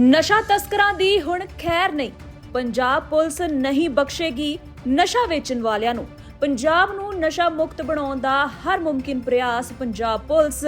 ਨਸ਼ਾ ਤਸਕਰਾਂ ਦੀ ਹੁਣ ਖੈਰ ਨਹੀਂ। ਪੰਜਾਬ ਪੁਲਿਸ ਨਹੀਂ ਬਖਸ਼ੇਗੀ ਨਸ਼ਾ ਵੇਚਣ ਵਾਲਿਆਂ ਨੂੰ। ਪੰਜਾਬ ਨੂੰ ਨਸ਼ਾ ਮੁਕਤ ਬਣਾਉਣ ਦਾ ਹਰ ਮੁਮਕਿਨ ਪ੍ਰਯਾਸ ਪੰਜਾਬ ਪੁਲਿਸ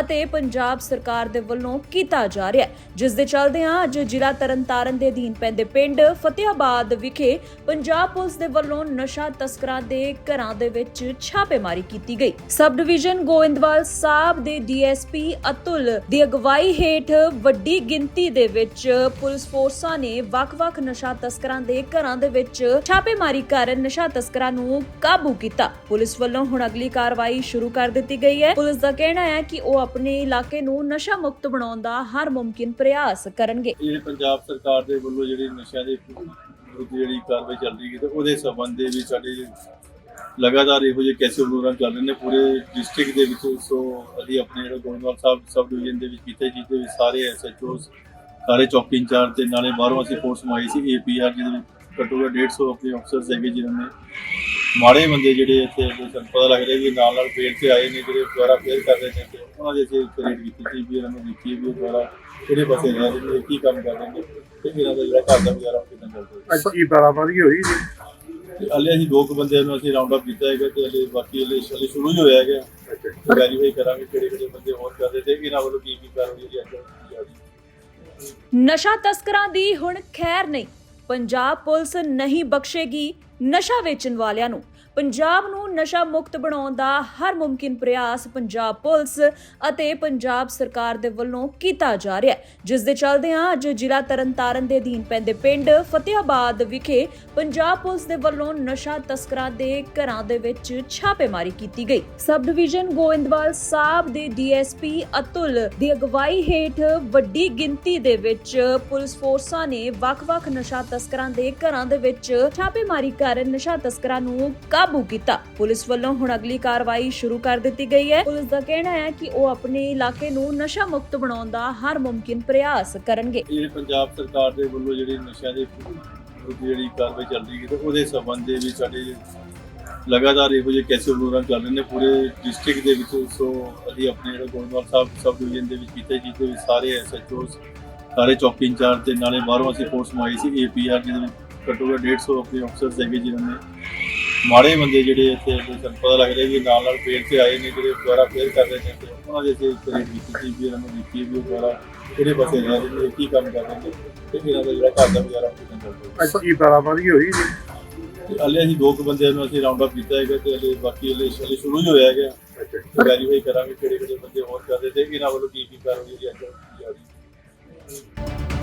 ਅਤੇ ਪੰਜਾਬ ਸਰਕਾਰ ਦੇ ਵੱਲੋਂ ਕੀਤਾ ਜਾ ਰਿਹਾ ਹੈ। ਜਿਸ ਦੇ ਚੱਲਦਿਆਂ ਅੱਜ ਜ਼ਿਲ੍ਹਾ ਤਰਨਤਾਰਨ ਦੇ ਅਧੀਨ ਪੈਂਦੇ ਪਿੰਡ ਫਤਿਆਬਾਦ ਵਿਖੇ ਪੰਜਾਬ ਪੁਲਿਸ ਦੇ ਵੱਲੋਂ ਨਸ਼ਾ ਤਸਕਰਾਂ ਦੇ ਘਰਾਂ ਦੇ ਵਿੱਚ ਛਾਪੇਮਾਰੀ ਕੀਤੀ ਗਈ। ਸਬ ਡਿਵੀਜ਼ਨ ਗੋਇੰਦਵਾਲ ਸਾਹਿਬ ਦੇ ਡੀਐਸਪੀ ਅਤੁਲ ਦੀ ਅਗਵਾਈ ਹੇਠ ਵੱਡੀ ਗਿਣਤੀ ਦੇ ਵਿੱਚ ਪੁਲਿਸ ਫੋਰਸਾਂ ਨੇ ਵੱਖ-ਵੱਖ ਨਸ਼ਾ ਤਸਕਰਾਂ ਦੇ ਘਰਾਂ ਦੇ ਵਿੱਚ ਛਾਪੇਮਾਰੀ ਕਰ ਨਸ਼ਾ ਤਸਕਰਾਂ ਨੂੰ ਕਾਬੂ ਕੀਤਾ। ਪੁਲਿਸ ਵੱਲੋਂ ਹੁਣ ਅਗਲੀ ਕਾਰਵਾਈ ਸ਼ੁਰੂ ਕਰ ਦਿੱਤੀ ਗਈ ਹੈ। ਪੁਲਿਸ ਦਾ ਕਹਿਣਾ ਹੈ ਕਿ ਉਹ ਆਪਣੇ ਇਲਾਕੇ ਨੂੰ ਨਸ਼ਾ ਮੁਕਤ ਬਣਾਉਣ ਦਾ ਹਰ ਮੁਮਕਿਨ ਪ੍ਰਯਾਸ ਕਰਨਗੇ। ਜਿਹੜੇ ਪੰਜਾਬ ਸਰਕਾਰ ਦੇ ਵੱਲੋਂ ਜਿਹੜੀ ਨਸ਼ਿਆਂ ਦੇ ਵਿਰੁੱਧ ਜਿਹੜੀ ਕਾਰਵਾਈ ਚੱਲ ਰਹੀ ਹੈ ਤੇ ਉਹਦੇ ਸੰਬੰਧ ਦੇ ਵਿੱਚ ਸਾਡੇ ਲਗਾਤਾਰ ਇਹੋ ਜਿਹੇ ਕੈਸੇ ਪ੍ਰੋਗਰਾਮ ਚੱਲ ਰਹੇ ਨੇ। ਪੂਰੇ ਡਿਸਟ੍ਰਿਕਟ ਦੇ ਵਿੱਚ ਸੋ ਅਸੀਂ ਆਪਣੇ ਜਿਹੜਾ ਗੋਇੰਦਵਾਲ ਸਾਹਿਬ ਸਬ ਡਿਵੀਜ਼ਨ ਦੇ ਵਿੱਚ ਕੀਤੇ ਜਿਹਦੇ ਵਿੱਚ ਸਾਰੇ ਐਸਐਚਓਸ, ਸਾਰੇ ਚੌਕੀ ਇੰਚਾਰਜ ਤੇ ਨਾਲੇ ਬਾਹਰੋਂ ਅਸੀਂ ਫੋਰਸ ਮੰਗਾਈ ਸੀ, ਏਪੀਆਰ ਜਿਹਦੇ ਵਿੱਚ ਘੱਟੋ ਘੱਟ 150 ਆਪਣੇ ਅਫਸਰਸ ਹੈਗੇ ਜਿਨ੍ਹਾਂ ਨੇ ਮਾੜੇ ਬੰਦੇ ਜਿਹੜੇ ਇੱਥੇ ਸਾਨੂੰ ਪਤਾ ਲੱਗ ਰਿਹਾ ਕਿ ਨਾਲ ਨਾਲ ਫੇਰ ਤੇ ਆਏ ਨੇ ਜਿਹੜੇ ਦੁਆਰਾ ਫੇਰ ਕਰ ਰਹੇ ਨੇ ਤੇ ਉਹਨਾਂ ਦੇ ਅਸੀਂ ਰੇਡ ਕੀਤੀ ਸੀ ਵੀ ਇਹਨਾਂ ਨੂੰ ਦੇਖੀਏ ਵੀ ਉਹ ਦੁਆਰਾ ਕਿਹੜੇ ਪਾਸੇ ਰਹਿ ਰਹੇ ਨੇ ਕੀ ਕੰਮ ਕਰ ਰਹੇ ਨੇ ਤੇ ਇਹਨਾਂ ਦਾ ਜਿਹੜਾ ਘਰ ਦਾ ਗੁਜ਼ਾਰਾ ਉਹ ਕਿੱਦਾਂ ਚੱਲਦਾ ਹੈ ਅੱਜ ਕੀ ਬਰਾਬਰੀ ਹੋਈ ਜੀ? ਹਲੇ ਅਸੀਂ ਦੋ ਕੁ ਬੰਦਿਆਂ ਨੂੰ ਅਸੀਂ ਰਾਉਂਡ ਅਪ ਕੀਤਾ ਹੈਗਾ ਤੇ ਹਲੇ ਬਾਕੀ ਹਲੇ ਸ਼ੁਰੂ ਹੀ ਹੋਇਆ ਹੈਗਾ। ਵੈਰੀਫਾਈ ਕਰਾਂਗੇ ਕਿਹੜੇ ਕਿਹੜੇ ਬੰਦੇ ਹੋਰ ਕਰਦੇ ਤੇ ਇਹਨਾਂ ਵੱਲੋਂ ਕੀ ਕੀ ਕਾਰਵਾਈ ਜਿਹੜੀ ਅੱਜ ਨਸ਼ਾ ਤਸਕਰਾਂ ਦੀ ਹੁਣ ਖੈਰ ਨਹੀਂ। ਪੰਜਾਬ ਪੁਲਿਸ ਨਹੀਂ ਬਖਸ਼ੇਗੀ ਨਸ਼ਾ ਵੇਚਣ ਵਾਲਿਆਂ ਨੂੰ। ਪੰਜਾਬ ਨੂੰ ਨਸ਼ਾ ਮੁਕਤ ਬਣਾਉਣ ਦਾ ਹਰ ਮੁਮਕਿਨ ਪ੍ਰਯਾਸ ਪੰਜਾਬ ਪੁਲਿਸ ਅਤੇ ਪੰਜਾਬ ਸਰਕਾਰ ਦੇ ਵੱਲੋਂ ਕੀਤਾ ਜਾ ਰਿਹਾ ਹੈ। ਜਿਸ ਦੇ ਚੱਲਦਿਆਂ ਅੱਜ ਜ਼ਿਲ੍ਹਾ ਤਰਨਤਾਰਨ ਦੇ ਅਧੀਨ ਪੈਂਦੇ ਪਿੰਡ ਫਤਿਆਬਾਦ ਵਿਖੇ ਪੰਜਾਬ ਪੁਲਿਸ ਦੇ ਵੱਲੋਂ ਨਸ਼ਾ ਤਸਕਰਾਂ ਦੇ ਘਰਾਂ ਦੇ ਵਿੱਚ ਛਾਪੇਮਾਰੀ ਕੀਤੀ ਗਈ। ਸਬ ਡਿਵੀਜ਼ਨ ਗੋਇੰਦਵਾਲ ਸਾਹਿਬ ਦੇ ਡੀਐਸਪੀ ਅਤੁਲ ਦੀ ਅਗਵਾਈ ਹੇਠ ਵੱਡੀ ਗਿਣਤੀ ਦੇ ਵਿੱਚ ਪੁਲਿਸ ਫੋਰਸਾਂ ਨੇ ਵੱਖ-ਵੱਖ ਨਸ਼ਾ ਤਸਕਰਾਂ ਦੇ ਘਰਾਂ ਦੇ ਵਿੱਚ ਛਾਪੇਮਾਰੀ ਕਰ ਨਸ਼ਾ ਤਸਕਰਾਂ ਨੂੰ ਕਾਬੂ ਕੀਤਾ। ਪੁਲਿਸ ਵੱਲੋਂ ਹੁਣ ਅਗਲੀ ਕਾਰਵਾਈ ਸ਼ੁਰੂ ਕਰ ਦਿੱਤੀ ਗਈ ਹੈ। ਪੁਲਿਸ ਦਾ ਕਹਿਣਾ ਹੈ ਕਿ ਉਹ ਆਪਣੇ ਇਲਾਕੇ ਨੂੰ ਨਸ਼ਾ ਮੁਕਤ ਬਣਾਉਣ ਦਾ ਹਰ ਮੁਮਕਿਨ ਪ੍ਰਯਾਸ ਕਰਨਗੇ। ਜਿਹੜੇ ਪੰਜਾਬ ਸਰਕਾਰ ਦੇ ਵੱਲੋਂ ਜਿਹੜੀ ਨਸ਼ਿਆਂ ਦੇ ਜਿਹੜੀ ਕਾਰਵਾਈ ਚੱਲ ਰਹੀ ਹੈ ਤੇ ਉਹਦੇ ਸੰਬੰਧ ਦੇ ਵਿੱਚ ਸਾਡੇ ਲਗਾਤਾਰ ਇਹੋ ਜਿਹੇ ਕੈਸੇ ਪ੍ਰੋਗਰਾਮ ਚੱਲ ਰਹੇ ਨੇ। ਪੂਰੇ ਡਿਸਟ੍ਰਿਕਟ ਦੇ ਵਿੱਚ ਸੋ ਅਸੀਂ ਆਪਣੇ ਜਿਹੜਾ ਗੋਇੰਦਵਾਲ ਸਾਹਿਬ ਸਬ ਡਿਵੀਜ਼ਨ ਦੇ ਵਿੱਚ ਕੀਤੇ ਜਿਹਦੇ ਵਿੱਚ ਸਾਰੇ ਐਸਐਚਓਸ ਸਾਰੇ ਚੌਕੀ ਇੰਚਾਰਜ ਤੇ ਨਾਲੇ ਬਾਹਰੋਂ ਅਸੀਂ ਫੋਰਸ ਮੰਗਾਈ ਸੀ। ਏਪੀਆਰ ਜਿਹਦੇ ਵਿੱਚ ਘੱਟੋ ਘੱਟ 150 ਆਪਣੇ ਅਫਸਰਸ ਹੈਗੇ ਜਿਨ੍ਹਾਂ ਨੇ ਮਾੜੇ ਬੰਦੇ ਜਿਹੜੇ ਇੱਥੇ ਸਾਨੂੰ ਪਤਾ ਲੱਗ ਰਿਹਾ ਕਿ ਨਾਲ ਨਾਲ ਫੇਰ ਤੇ ਆਏ ਨੇ ਜਿਹੜੇ ਦੁਆਰਾ ਫੇਰ ਕਰ ਰਹੇ ਨੇ ਤੇ ਉਹਨਾਂ ਦੇ ਅਸੀਂ ਰੇਡ ਕੀਤੀ ਸੀ ਵੀ ਇਹਨਾਂ ਨੂੰ ਦੇਖੀਏ ਵੀ ਉਹ ਦੁਆਰਾ ਕਿਹੜੇ ਪਾਸੇ ਰਹੇ ਨੇ ਕੀ ਕੰਮ ਕਰ ਰਹੇ ਨੇ ਤੇ ਇਹਨਾਂ ਦਾ ਜਿਹੜਾ ਘਰ ਦਾ ਗੁਜ਼ਾਰਾ ਕਿੱਦਾਂ ਚੱਲਦਾ ਅੱਜ ਕੀ ਬਰਾਬਰੀ ਹੋਈ ਜੀ? ਹਲੇ ਅਸੀਂ ਦੋ ਕੁ ਬੰਦਿਆਂ ਨੂੰ ਅਸੀਂ ਰਾਉਂਡ ਅਪ ਕੀਤਾ ਹੈਗਾ ਤੇ ਹਲੇ ਬਾਕੀ ਹਲੇ ਹਲੇ ਸ਼ੁਰੂ ਹੀ ਹੋਇਆ ਹੈਗਾ। ਵੈਰੀਫਾਈ ਕਰਾਂਗੇ ਕਿਹੜੇ ਕਿਹੜੇ ਬੰਦੇ ਹੋਰ ਕਰਦੇ ਤੇ ਇਹਨਾਂ ਵੱਲੋਂ ਕੀ ਕੀ ਕਾਰਵਾਈ ਜਿਹੜੀ ਅੱਜ ਜਾ ਹੈ